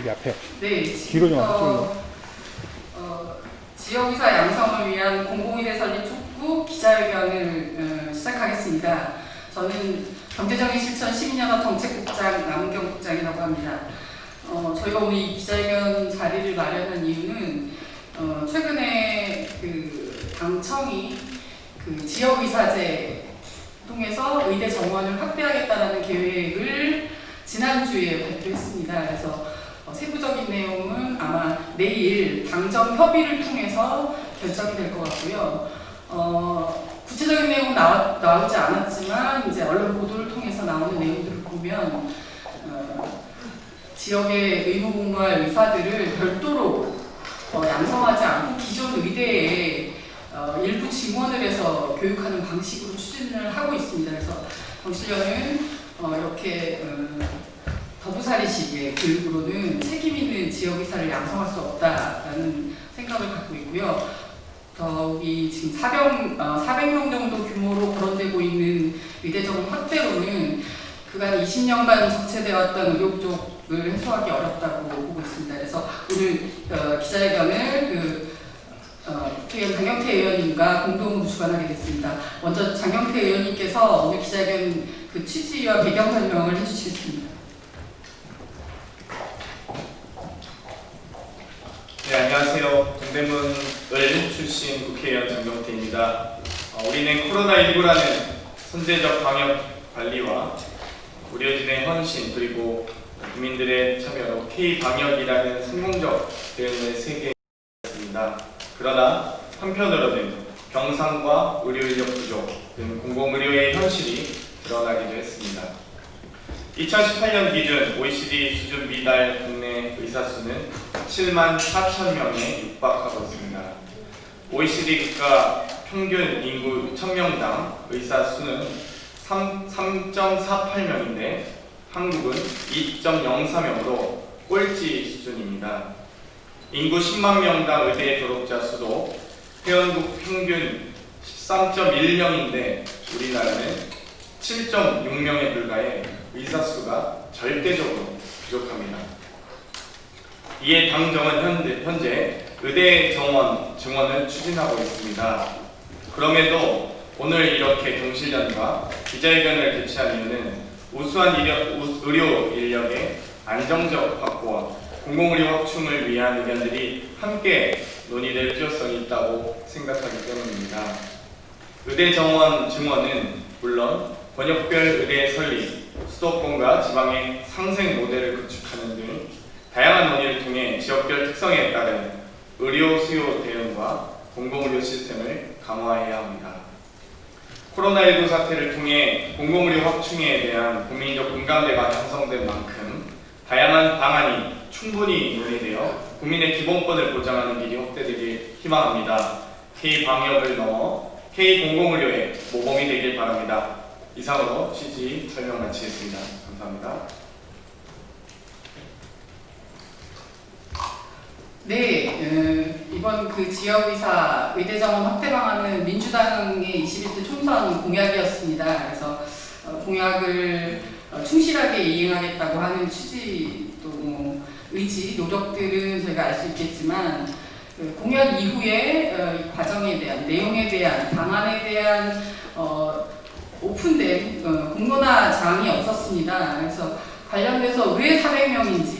여기 앞에 네, 뒤로 좀 와주세요. 어, 지역의사 양성을 위한 공공의대 설립 촉구 기자회견을 어, 시작하겠습니다. 저는 경제적인 실천 시민연합 정책국장 남은경 국장이라고 합니다. 어, 저희가 오늘 이 기자회견 자리를 마련한 이유는 어, 최근에 그 당청이 그 지역의사제 통해서 의대 정원을 확대하겠다는 계획을 지난주에 발표했습니다. 그래서 어, 세부적인 내용은 아마 내일 당정 협의를 통해서 결정이 될 것 같고요. 어, 구체적인 내용은 나와, 나오지 않았지만 이제 언론 보도를 통해서 나오는 내용들을 보면 어, 지역의 의무 복무할 의사들을 별도로 어, 양성하지 않고 기존 의대에 어, 일부 증원을 해서 교육하는 방식으로 추진을 하고 있습니다. 그래서 정치련은 어, 이렇게 어, 더부살이식의 교육으로는 책임 있는 지역의사를 양성할 수 없다라는 생각을 갖고 있고요. 더욱이 지금 400, 어, 400명 정도 규모로 거론되고 있는 의대적인 확대로는 그간 20년간 적체되어 왔던 의료 부족을 해소하기 어렵다고 보고 있습니다. 그래서 오늘 어, 기자회견을 그 어, 장경태 의원님과 공동으로 주관하게 됐습니다. 먼저 장경태 의원님께서 오늘 기자회견 그 취지와 배경 설명을 해주시겠습니다. 네, 안녕하세요. 동대문을 출신 국회의원 장경태입니다. 어, 우리는 코로나19라는 선제적 방역 관리와 우려진의 헌신 그리고 국민들의 참여로 K-방역이라는 성공적 대응을 세계했습니다. 그러나 한편으로는 경상과 의료 인력 부족 등 공공의료의 현실이 드러나기도 했습니다. 2018년 기준 OECD 수준 미달 의사 수는 7만 4천 명에 육박하고 있습니다. OECD 국가 평균 인구 1000명당 의사 수는 3.48명인데 한국은 2.04명으로 꼴찌 수준입니다. 인구 10만 명당 의대 졸업자 수도 회원국 평균 13.1명인데 우리나라는 7.6명에 불과해 의사 수가 절대적으로 부족합니다. 이에 당정은 현재, 현재 의대 정원 증원을 추진하고 있습니다. 그럼에도 오늘 이렇게 경실련과 기자회견을 개최한 이유는 우수한 인력, 우- 의료 인력의 안정적 확보와 공공의료 확충을 위한 의견들이 함께 논의될 필요성이 있다고 생각하기 때문입니다. 의대 정원 증원은 물론 번역별 의대 설립, 수도권과 지방의 상생 모델을 구축하는 등 다양한 논의를 통해 지역별 특성에 따른 의료 수요 대응과 공공의료 시스템을 강화해야 합니다. 코로나19 사태를 통해 공공의료 확충에 대한 국민적 공감대가 형성된 만큼 다양한 방안이 충분히 논의되어 국민의 기본권을 보장하는 길이 확대되길 희망합니다. K 방역을 넘어 K 공공의료의 모범이 되길 바랍니다. 이상으로 취지 설명 마치겠습니다. 감사합니다. 네, 어, 이번 그 지역의사 의대 정원 확대 방안은 민주당의 21대 총선 공약이었습니다. 그래서 어, 공약을 어, 충실하게 이행하겠다고 하는 취지 또 뭐, 의지, 노력들은 저희가 알 수 있겠지만 그 공약 이후에 어, 이 과정에 대한 내용에 대한 방안에 대한 어, 오픈된 어, 공론화장이 없었습니다. 그래서 관련돼서 왜 400명인지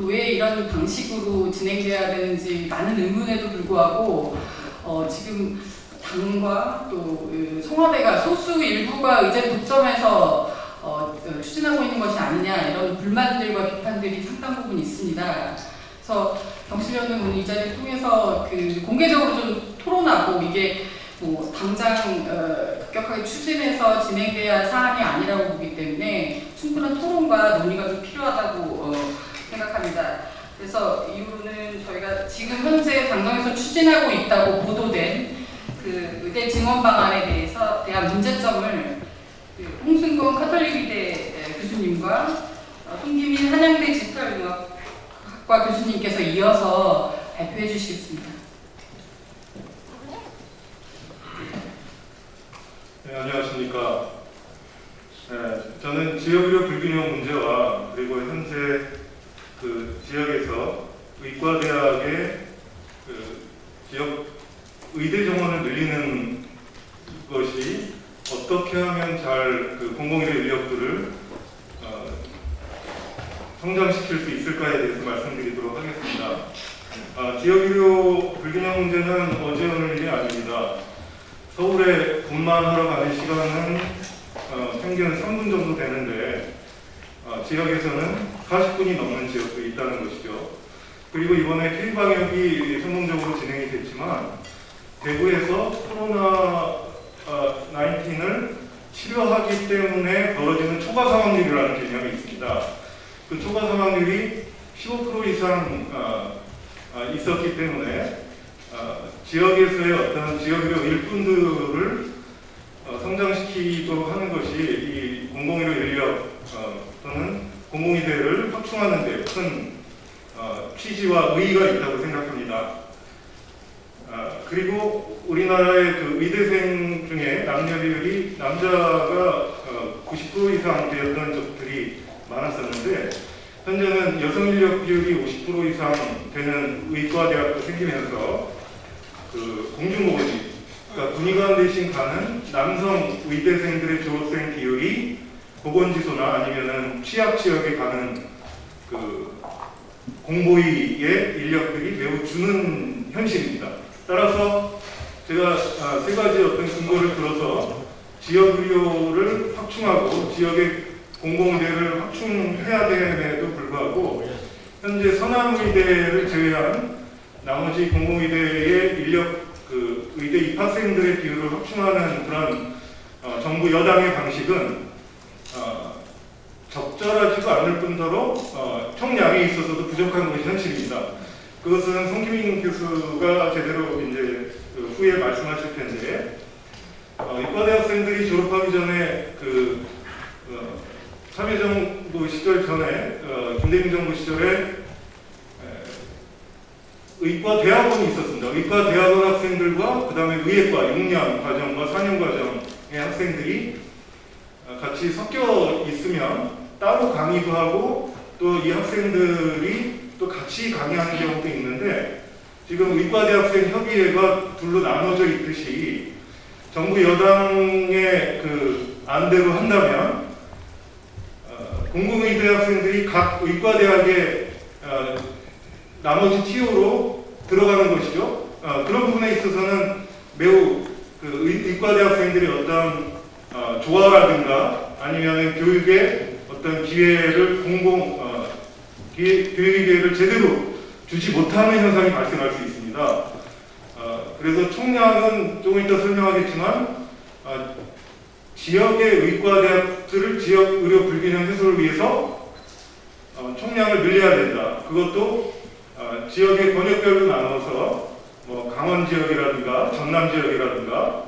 또 왜 이런 방식으로 진행돼야 되는지 많은 의문에도 불구하고 어, 지금 당과 또그 청와대가 소수 일부가 의제 독점해서 어, 어, 추진하고 있는 것이 아니냐 이런 불만들과 비판들이 상당 부분 있습니다. 그래서 경실련은 오늘 이 자리를 통해서 그 공개적으로 좀 토론하고 이게 뭐 당장 어, 급격하게 추진해서 진행돼야 할 사안이 아니라고 보기 때문에 충분한 토론과 논의가 좀 필요하다고 어, 생각합니다. 그래서 이후로는 저희가 지금 현재 당정에서 추진하고 있다고 보도된 그 의대 증원 방안에 대해서 대한 문제점을 그 홍순건 카톨릭의대 교수님과 어, 송기민 한양대 디지털융합학과 교수님께서 이어서 발표해 주시겠습니다. 네, 안녕하십니까. 네, 저는 지역의료 불균형 문제와 그리고 현재 그 지역에서 의과대학의 그 지역 의대 정원을 늘리는 것이 어떻게 하면 잘 그 공공의대 인력들을 어, 성장시킬 수 있을까에 대해서 말씀드리도록 하겠습니다. 아, 지역의료 불균형 문제는 어제 오늘 일이 아닙니다. 서울에 분만하러 가는 시간은 어, 평균 3분 정도 되는데 어, 지역에서는 40분이 넘는 지역도 있다는 것이죠. 그리고 이번에 K방역이 성공적으로 진행이 됐지만 대구에서 코로나 19을 치료하기 때문에 벌어지는 초과 사망률이라는 개념이 있습니다. 그 초과 사망률이 15% 이상 어, 어, 있었기 때문에 어, 지역에서의 어떤 지역의료 일꾼들을 어, 성장시키도록 하는 것이 이 공공의료 인력 어, 또는 공공의대를 확충하는 데큰 어, 취지와 의의가 있다고 생각합니다. 아, 그리고 우리나라의 그 의대생 중에 남녀 비율이 남자가 어, 90% 이상 되었던 적들이 많았었는데 현재는 여성 인력 비율이 50% 이상 되는 의과대학도 생기면서 그 공중보건직 그러니까 군의관 대신 가는 남성 의대생들의 졸업생 비율이 보건지소나 아니면은 취약 지역에 가는 그 공보위의 인력들이 매우 주는 현실입니다. 따라서 제가 아, 세 가지 어떤 근거를 들어서 지역 의료를 확충하고 지역의 공공의대를 확충해야 됨에도 불구하고 현재 서남의대를 제외한 나머지 공공의대의 인력 그 의대 입학생들의 비율을 확충하는 그런 어, 정부 여당의 방식은 어, 적절하지도 않을 뿐더러 어, 총량에 있어서도 부족한 것이 현실입니다. 그것은 송기민 교수가 제대로 이제 그 후에 말씀하실 텐데 어, 이과대 학생들이 졸업하기 전에 그 어, 참여정부 시절 전에 어, 김대중 정부 시절에 에, 의과 대학원이 있었습니다. 의과 대학원 학생들과 그 다음에 의예과 6년 과정과 4년 과정의 학생들이 어, 같이 섞여 있으면 따로 강의도 하고 또 이 학생들이 또 같이 강의하는 경우도 있는데 지금 의과대학생 협의회가 둘로 나눠져 있듯이 정부 여당의 그 안대로 한다면 어, 공공의대 학생들이 각 의과대학에 어, 나머지 티오로 들어가는 것이죠. 어, 그런 부분에 있어서는 매우 그 의, 의과대 학생들이 어떤 어, 조화라든가 아니면 교육의 어떤 기회를 공공 어, 기회, 교육의 기회를 제대로 주지 못하는 현상이 발생할 수 있습니다. 어, 그래서 총량은 조금 이따 설명하겠지만 어, 지역의 의과대학들을 지역 의료 불균형 해소를 위해서 어, 총량을 늘려야 된다. 그것도 어, 지역의 권역별로 나눠서 뭐 강원 지역이라든가 전남 지역이라든가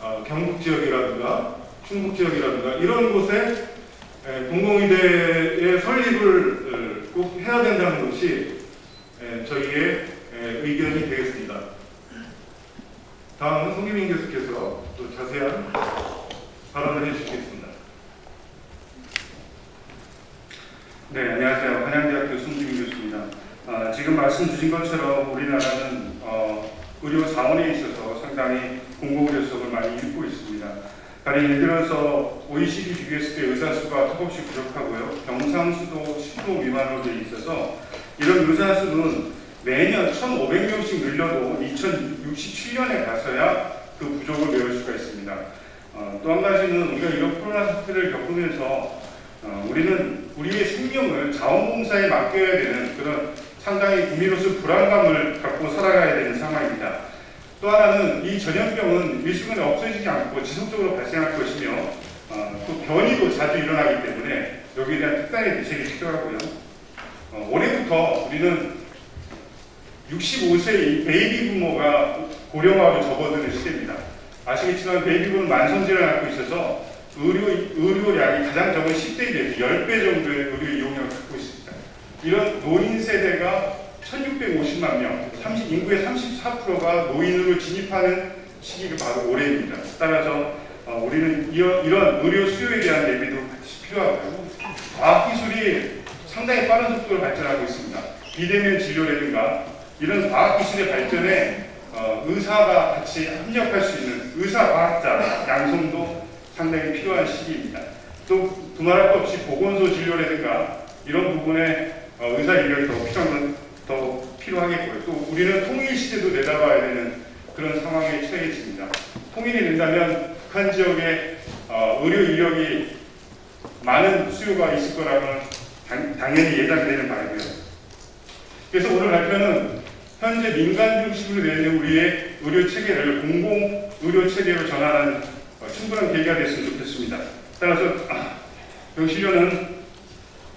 어, 경북 지역이라든가 충북 지역이라든가 이런 곳에 에, 공공의대의 설립을 어, 꼭 해야 된다는 것이 에, 저희의 에, 의견이 되겠습니다. 다음은 송기민 교수께서 또 자세한 발언을 해주시겠습니다. 네, 안녕하세요. 한양대학교 손주민 교수입니다. 아, 지금 말씀 주신 것처럼 우리나라는 어, 의료 자원에 있어서 상당히 공공의료 수업을 많이 잃고 있습니다. 다른 예를 들어서 OECD 비교했을 때 의사 수가 턱없이 부족하고요. 병상 수도 10% 미만으로 되어 있어서 이런 의사 수는 매년 1,500명씩 늘려도 2067년에 가서야 그 부족을 메울 수가 있습니다. 어, 또한 가지는 우리가 이런 코로나 사태를 겪으면서 어, 우리는 우리의 생명을 자원봉사에 맡겨야 되는 그런 상당히 국민으로서 불안감을 갖고 살아가야 되는 상황입니다. 또 하나는 이 전염병은 일시간에 없어지지 않고 지속적으로 발생할 것이며 어, 또 변이도 자주 일어나기 때문에 여기에 대한 특단의 대책이 필요하고요. 어, 올해부터 우리는 65세 베이비 부모가 고령화로 접어드는 시대입니다. 아시겠지만 베이비붐은 만성질을 갖고 있어서 의료, 의료량이 가장 적은 10대에 비해서 10배 정도의 의료 이용량을 갖고 있습니다. 이런 노인 세대가 1650만 명, 30, 인구의 34%가 노인으로 진입하는 시기가 바로 올해입니다. 따라서 어, 우리는 이런, 이런 의료 수요에 대한 대비도 같이 필요하고요. 과학 기술이 상당히 빠른 속도로 발전하고 있습니다. 비대면 진료라든가 이런 과학 기술의 발전에 어, 의사가 같이 협력할 수 있는 의사 과학자 양성도 상당히 필요한 시기입니다. 또 두말할 것 없이 보건소 진료라든가 이런 부분에 어, 의사 인력이 더 필요한 더 필요하겠고요. 또 우리는 통일 시대도 내다봐야 되는 그런 상황에 처해 있습니다. 통일이 된다면 북한 지역에 어, 의료 인력이 많은 수요가 있을 거라고는 당, 당연히 예상되는 바이고요. 그래서 오늘 발표는 현재 민간 중심으로 되어 있는 우리의 의료 체계를 공공 의료 체계로 전환하는 어, 충분한 계기가 됐으면 좋겠습니다. 따라서 아, 병실료는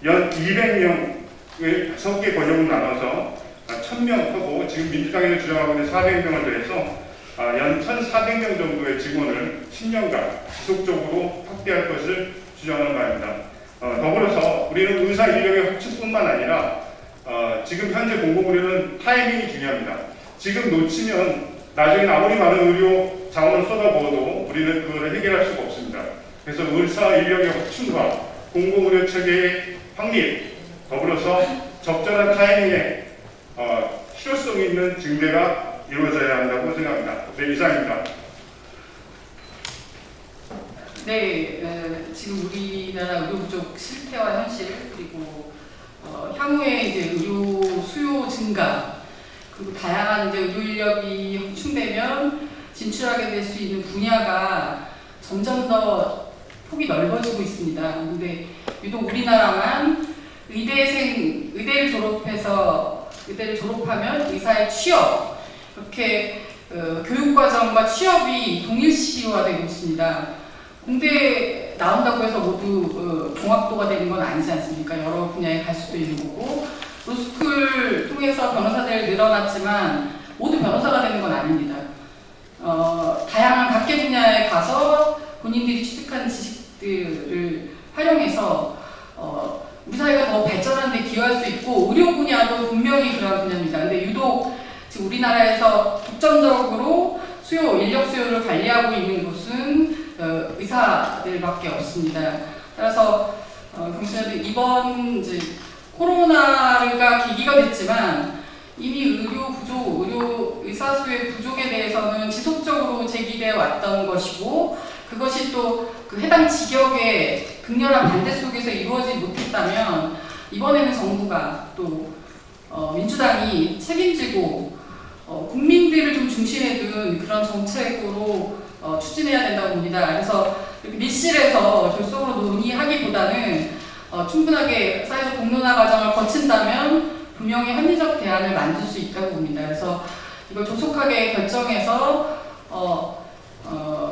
연 200명 의 5개 권역으로 나눠서 1000명 하고 지금 민주당에서 주장하고 있는 400명을 더해서 아, 연 1,400명 정도의 직원을 10년간 지속적으로 확대할 것을 주장하는 바입니다. 어, 더불어서 우리는 의사 인력의 확충뿐만 아니라 어, 지금 현재 공공의료는 타이밍이 중요합니다. 지금 놓치면 나중에 아무리 많은 의료 자원을 쏟아부어도 우리는 그걸 해결할 수가 없습니다. 그래서 의사 인력의 확충과 공공의료 체계의 확립, 더불어서 적절한 타이밍에 어, 실효성 있는 증대가 이루어져야 한다고 생각합니다. 네, 이상입니다. 네, 에, 지금 우리나라 의료 부족 실태와 현실 그리고 어, 향후에 이제 의료 수요 증가 그리고 다양한 이제 의료 인력이 확충되면 진출하게 될 수 있는 분야가 점점 더 폭이 넓어지고 있습니다. 근데 유독 우리나라만 의대생 의대를 졸업해서 의대를 졸업하면 의사의 취업 이렇게 어, 교육과정과 취업이 동일시화되고 있습니다. 공대 나온다고 해서 모두 어, 종합도가 되는 건 아니지 않습니까? 여러 분야에 갈 수도 있는 거고 로스쿨 통해서 변호사들 늘어났지만 모두 변호사가 되는 건 아닙니다. 어, 다양한 각계 분야에 가서 본인들이 취득한 지식들을 활용해서 사회가 더 발전하는 데 기여할 수 있고 의료 분야도 분명히 그런 분야입니다. 근데 유독 지금 우리나라에서 독점적으로 수요, 인력 수요를 관리하고 있는 곳은 어, 의사들밖에 없습니다. 따라서 어, 경찰들 이번 이제 코로나가 계기가 됐지만 이미 의료 부족, 의료 의사 수의 부족에 대해서는 지속적으로 제기돼 왔던 것이고 그것이 또 그 해당 지역의 극렬한 반대 속에서 이루어지지 못했다면 이번에는 정부가 또 어, 민주당이 책임지고 어, 국민들을 좀 중심에 둔 그런 정책으로 어, 추진해야 된다고 봅니다. 그래서 밀실에서 졸속으로 논의하기보다는 어, 충분하게 사회적 공론화 과정을 거친다면 분명히 합리적 대안을 만들 수 있다고 봅니다. 그래서 이걸 조속하게 결정해서 어, 어, 뭐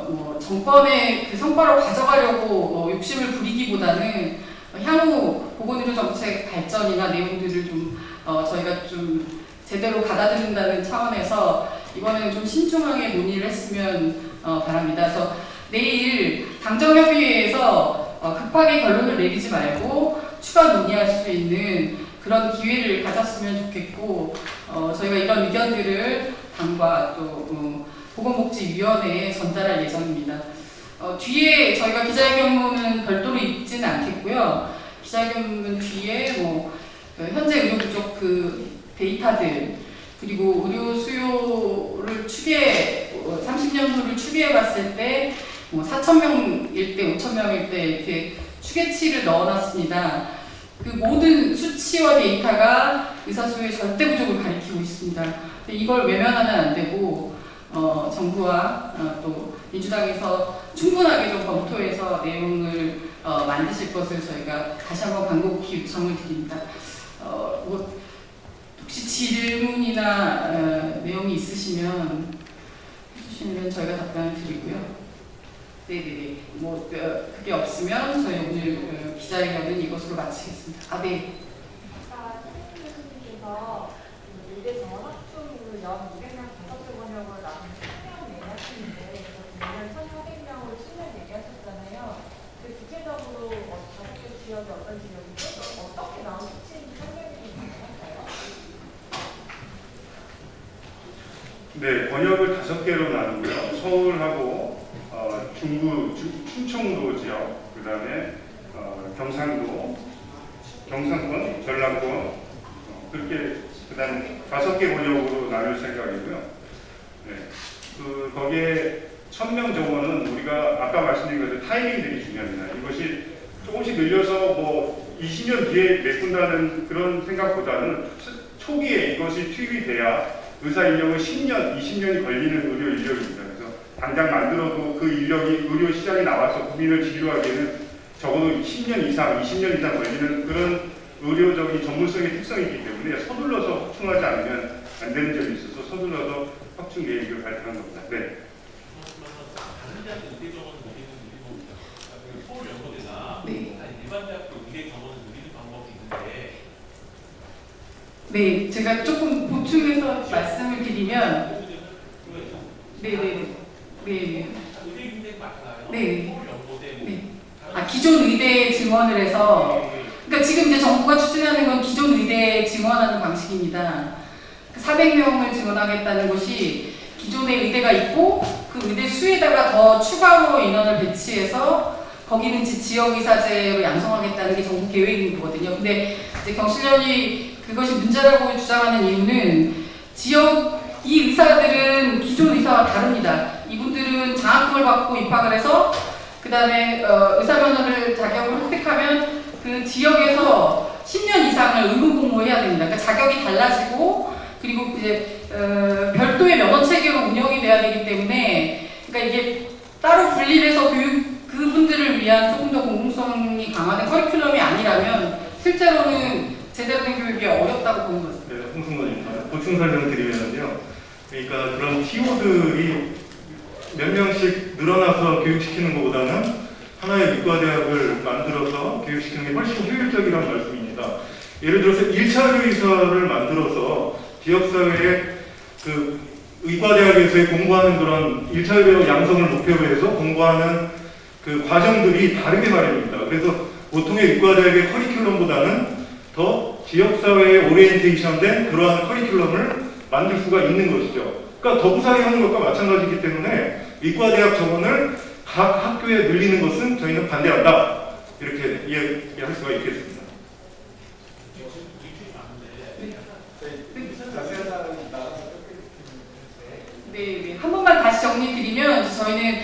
정권의 그 성과를 가져가려고 어, 욕심을 부리기보다는 향후 보건의료 정책 발전이나 내용들을 좀 어, 저희가 좀 제대로 받아들인다는 차원에서 이번에는 좀 신중하게 논의를 했으면 어, 바랍니다. 그래서 내일 당정협의회에서 어, 급하게 결론을 내리지 말고 추가 논의할 수 있는 그런 기회를 가졌으면 좋겠고 어, 저희가 이런 의견들을 당과 또 어, 보건복지위원회에 전달할 예정입니다. 어, 뒤에 저희가 기자회견문은 별도로 읽지는 않겠고요. 기자회견문 뒤에 뭐그 현재 의료 부족 그 데이터들 그리고 의료 수요를 추계 30년 후를 추계해 봤을 때 뭐 4천 명일 때, 5천 명일 때 이렇게 추계치를 넣어놨습니다. 그 모든 수치와 데이터가 의사 수요의 절대 부족을 가리키고 있습니다. 이걸 외면하면 안 되고 어, 정부와 어, 또 민주당에서 충분하게 좀 검토해서 내용을 어, 만드실 것을 저희가 다시 한번 간곡히 요청을 드립니다. 어, 뭐 혹시 질문이나 어, 내용이 있으시면 해주시면 저희가 답변을 드리고요. 네네네. 뭐 어, 그게 없으면 저희 오늘 어, 기자회견은 이것으로 마치겠습니다. 아 네. 아까 교수님께서 그 의대 정원 확충으로 연 200명 다섯개 번역을 나눈 1000명 얘기하시는데 매년 1,400명으로 10년 얘기하셨잖아요. 그 구체적으로 어, 다섯 개 지역이 어떤 지역이죠? 또 어떻게 나온 수치인지 설명해 주시면? 네, 번역을 다섯 개로 나누고요. 서울하고 어, 주- 충청도 지역, 그 다음에 어, 경상도, 경상권, 어, 전라권 어, 그렇게 그다음 다섯 개 권역으로 나눌 생각이고요. 네. 그 거기에 천명 정원은 우리가 아까 말씀드린 것처럼 타이밍들이 중요합니다. 이것이 조금씩 늘려서 뭐 20년 뒤에 메꾼다는 그런 생각보다는 초- 초기에 이것이 투입이 돼야 의사 인력은 10년, 20년이 걸리는 의료 인력입니다. 그래서 당장 만들어도 그 인력이 의료 시장에 나와서 국민을 치료하기에는 적어도 10년 이상, 20년 이상 걸리는 그런 의료적인 전문성의 특성이기 때문에 서둘러서 확충하지 않으면 안 되는 점이 있어서 서둘러서 확충 계획을 발표한 겁니다. 네. 서울 연고대나 네. 일반 대학교 의대 정원을 누리는 방법이 있는데 네, 제가 조금 보충해서 말씀을 드리면, 의대는 네, 네, 네, 네. 의대? 네. 서울 연고대 뭐 네. 아, 기존 의대에 증원을 해서 그러니까 지금 이제 정부가 추진하는 건 기존 의대에 증원하는 방식입니다. 400명을 증원하겠다는 것이 기존에 의대가 있고 그 의대 수에다가 더 추가로 인원을 배치해서 거기는 이제 지역의사제로 양성하겠다는 게 정부 계획인 거거든요. 근데 이제 경실련이 그것이 문제라고 주장하는 이유는 지역 이 의사들은 기존 의사와 다릅니다. 이분들은 장학금을 받고 입학을 해서 그 다음에 어, 의사면허를 자격을 획득하면 그 지역에서 10년 이상을 의무 복무해야 됩니다. 그러니까 자격이 달라지고 그리고 이제 어, 별도의 면허 체계로 운영이 돼야 되기 때문에 그러니까 이게 따로 분리돼서 교육 그분들을 위한 조금 더 공공성이 강화된 커리큘럼이 아니라면 실제로는 제대로 된 교육이 어렵다고 보는 거죠. 네, 홍승건입니다. 보충 설명 드리면요. 그러니까 그런 TO들이 몇 명씩 늘어나서 교육시키는 것보다는 하나의 의과대학을 만들어서 교육시키는 게 훨씬 효율적이라는 말씀입니다. 예를 들어서 1차 의사를 만들어서 지역사회에 그 의과대학에서의 공부하는 그런 1차 의료 양성을 목표로 해서 공부하는 그 과정들이 다르게 마련입니다. 그래서 보통의 의과대학의 커리큘럼보다는 더 지역사회에 오리엔테이션된 그러한 커리큘럼을 만들 수가 있는 것이죠. 그러니까 더부상이 하는 것과 마찬가지이기 때문에 의과대학 정원을 각 학교에 늘리는 것은 저희는 반대한다. 이렇게 이해할 수가 있겠습니다. 네, 네. 한 번만 다시 정리드리면 저희는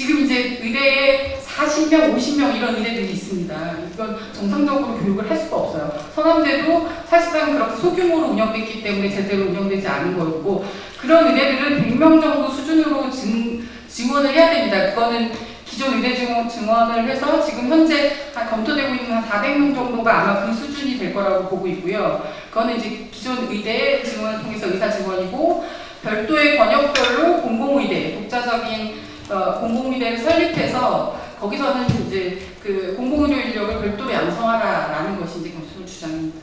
지금 이제 의대에 40명, 50명 이런 의대들이 있습니다. 이건 정상적으로 교육을 할 수가 없어요. 서남대도 사실상 그렇게 소규모로 운영됐기 때문에 제대로 운영되지 않은 거였고 그런 의대들은 100명 정도 수준으로 증, 증원을 해야 됩니다. 그거는 기존 의대 증원, 증원을 해서 지금 현재 한 검토되고 있는 한 400명 정도가 아마 그 수준이 될 거라고 보고 있고요. 그거는 이제 기존 의대 증원을 통해서 의사 증원이고 별도의 권역별로 공공의대, 독자적인 어, 공공의대를 설립해서 거기서는 이제 그 공공의료 인력을 별도로 양성하라라는 것이 이제 경수의 주장입니다.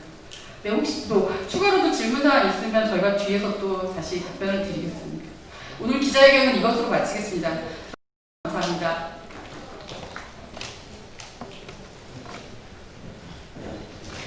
네, 혹시 또 추가로도 질문사항 있으면 저희가 뒤에서 또 다시 답변을 드리겠습니다. 오늘 기자회견은 이것으로 마치겠습니다.